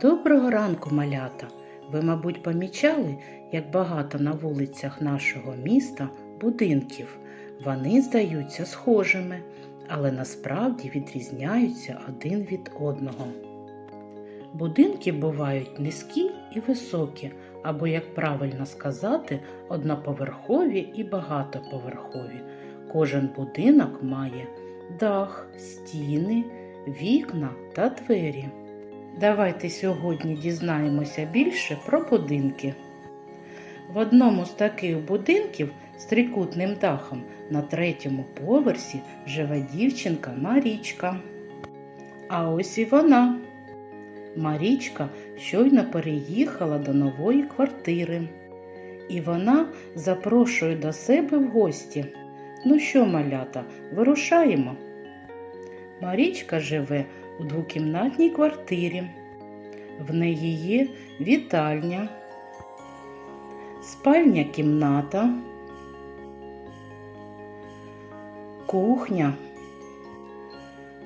Доброго ранку, малята! Ви, мабуть, помічали, як багато на вулицях нашого міста будинків. Вони здаються схожими, але насправді відрізняються один від одного. Будинки бувають низькі і високі, або, як правильно сказати, одноповерхові і багатоповерхові. Кожен будинок має дах, стіни, вікна та двері. Давайте сьогодні дізнаємося більше про будинки. В одному з таких будинків з трикутним дахом на третьому поверсі живе дівчинка Марічка. А ось і вона. Марічка щойно переїхала до нової квартири. І вона запрошує до себе в гості. Ну що, малята, вирушаємо? Марічка живе у двокімнатній квартирі. В неї є вітальня, спальня кімната, кухня,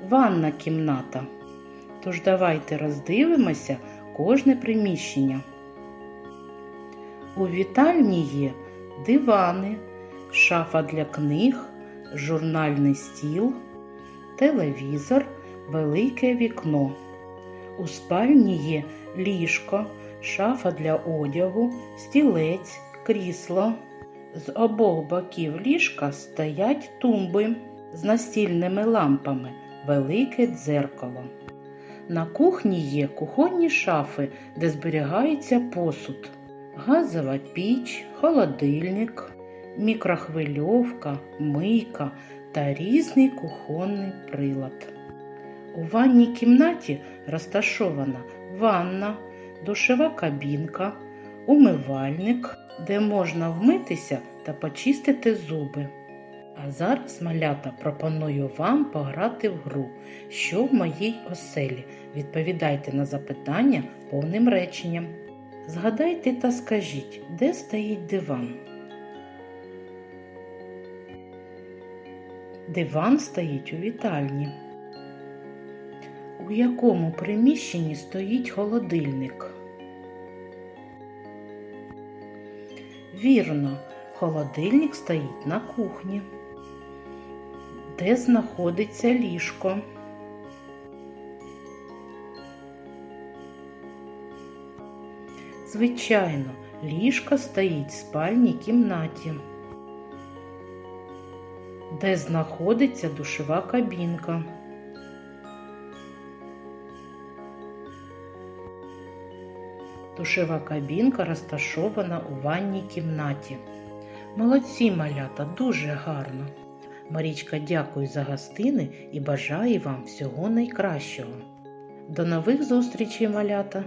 ванна кімната. Тож давайте роздивимося кожне приміщення. У вітальні є дивани, шафа для книг, журнальний стіл, телевізор, велике вікно. У спальні є ліжко, шафа для одягу, стілець, крісло. З обох боків ліжка стоять тумби з настільними лампами, велике дзеркало. На кухні є кухонні шафи, де зберігається посуд, газова піч, холодильник, мікрохвильовка, мийка та різний кухонний прилад. У ванній кімнаті розташована ванна, душова кабінка, умивальник, де можна вмитися та почистити зуби. А зараз, малята, пропоную вам пограти в гру, що в моїй оселі. Відповідайте на запитання повним реченням. Згадайте та скажіть, де стоїть диван? Диван стоїть у вітальні. У якому приміщенні стоїть холодильник? Вірно, холодильник стоїть на кухні. Де знаходиться ліжко? Звичайно, ліжко стоїть в спальній кімнаті. Де знаходиться душова кабінка? Душова кабінка розташована у ванній кімнаті. Молодці малята, дуже гарно. Марічка дякую за гостини і бажаю вам всього найкращого. До нових зустрічей, малята!